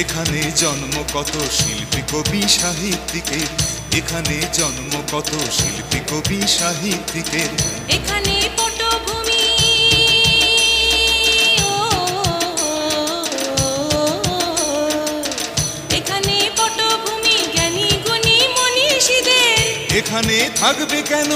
এখানে জন্ম কত শিল্পী কবি সাহিত্যিকের? এখানে জন্ম কত শিল্পী কবি সাহিত্যিকের? এখানে পটভূমি। এখানে পটভূমি জ্ঞানী গুণী মনীষীদের। এখানে থাকবে কেন